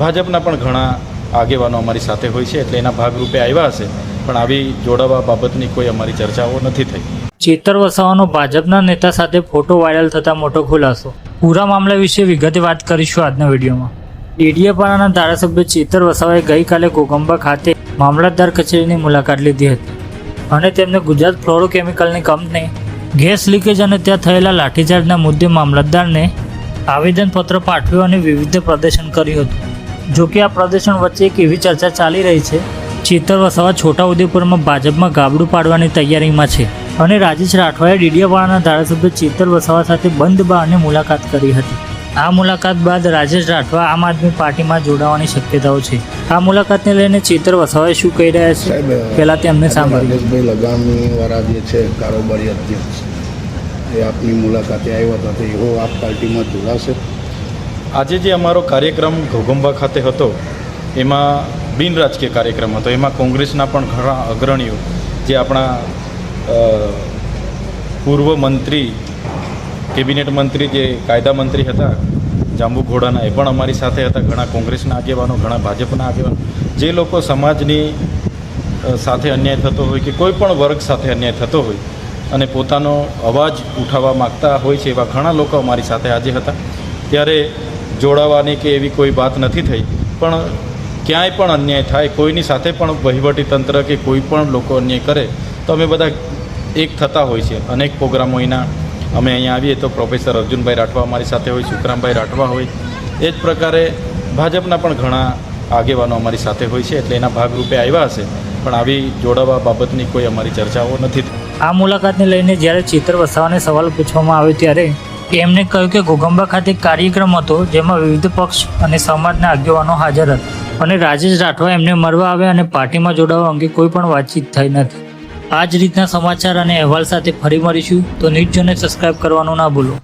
ભાજપના પણ ઘણા આગેવાનો અમારી સાથે હોય છે એટલે એના ભાગરૂપે આવ્યા હશે. પણ આવી જોડાવા બાબતની કોઈ અમારી ચર્ચાઓ નથી થઈ. ચેતર વસાવાનો ભાજપના નેતા સાથે ફોટો વાયરલ થતા મોટો ખુલાસો. પૂરા મામલા વિશે વિગતે વાત કરીશું આજના વિડીયોમાં. ડેડિયાપાડાના ધારાસભ્ય ચેતર વસાવાએ ગઈકાલે કોગંબા ખાતે મામલતદાર કચેરીની મુલાકાત લીધી હતી અને તેમને ગુજરાત ફ્લોરોકેમિકલની કંપની ગેસ લીકેજ અને ત્યાં થયેલા લાઠીચાર્જના મુદ્દે મામલતદારને આવેદનપત્ર પાઠવ્યું અને વિવિધ પ્રદર્શન કર્યું હતું. જો કે આ પ્રદર્શન વચ્ચે એક એવી ચર્ચા ચાલી રહી છે ચેતર વસાવા છોટાઉદેપુરમાં ભાજપમાં ગાબડું પાડવાની તૈયારીમાં છે અને રાજેશ રાઠવાએ ડીડિયાપાડાના ધારાસભ્ય ચેતર વસાવા સાથે બંધ બારને મુલાકાત કરી હતી. આ મુલાકાત બાદ રાજેશ રાઠવા આમ આદમી પાર્ટીમાં જોડાવાની શક્યતાઓ છે. આ મુલાકાતને લઈને ચેતર વસાવાએ શું કહી રહ્યા છે? પહેલાં તે તેમને સાંભળ્યું લગામી વાળા જે છે કારોબારી અધ્યક્ષ. એ આપની મુલાકાતે આવ્યા હતા તો એવો આપ પાર્ટીમાં જોડાશે? આજે જે અમારો કાર્યક્રમ ઘોઘંબા ખાતે હતો, એમાં બિન રાજકીય કાર્યક્રમ હતો. એમાં કોંગ્રેસના પણ ઘણા અગ્રણીઓ, જે આપણા પૂર્વ મંત્રી, કેબિનેટ મંત્રી જે કાયદા મંત્રી હતા, જાંબુ ઘોડાના, એ પણ અમારી સાથે હતા. ઘણા કોંગ્રેસના આગેવાનો, ઘણા ભાજપના આગેવાનો. જે લોકો સમાજની સાથે અન્યાય થતો હોય કે કોઈ પણ વર્ગ સાથે અન્યાય થતો હોય અને પોતાનો અવાજ ઉઠાવવા માગતા હોય છે એવા ઘણા લોકો અમારી સાથે આજે હતા. ત્યારે જોડાવાની કે એવી કોઈ વાત નથી થઈ, પણ ક્યાંય પણ અન્યાય થાય, કોઈની સાથે પણ વહીવટી તંત્ર કે કોઈ પણ લોકો અન્યાય કરે, તો અમે બધા એક થતા હોય છે. અનેક પ્રોગ્રામો એના અમે અહીંયા આવીએ તો પ્રોફેસર અર્જુનભાઈ રાઠવા અમારી સાથે હોય, સુખરામભાઈ રાઠવા હોય, એ જ પ્રકારે ભાજપના પણ ઘણા આગેવાનો અમારી સાથે હોય છે, એટલે એના ભાગરૂપે આવ્યા હશે. પણ આવી જોડાવા બાબતની કોઈ અમારી ચર્ચાઓ નથી. આ મુલાકાતને લઈને જ્યારે ચિત્ર વસાવાને સવાલ પૂછવામાં આવ્યો ત્યારે એમને કહ્યું કે ઘોગંબા ખાતે કાર્યક્રમ હતો જેમાં વિવિધ પક્ષ અને સમાજના આગેવાનો હાજર હતા અને રાજેશ રાઠવા એમને મળવા આવ્યા અને પાર્ટીમાં જોડાવા અંગે કોઈ પણ વાતચીત થઈ નથી. આ જ રીતના સમાચાર અને અહેવાલ સાથે ફરી મળીશું. તો ન્યૂઝ જોને સબસ્ક્રાઇબ કરવાનું ના ભૂલો.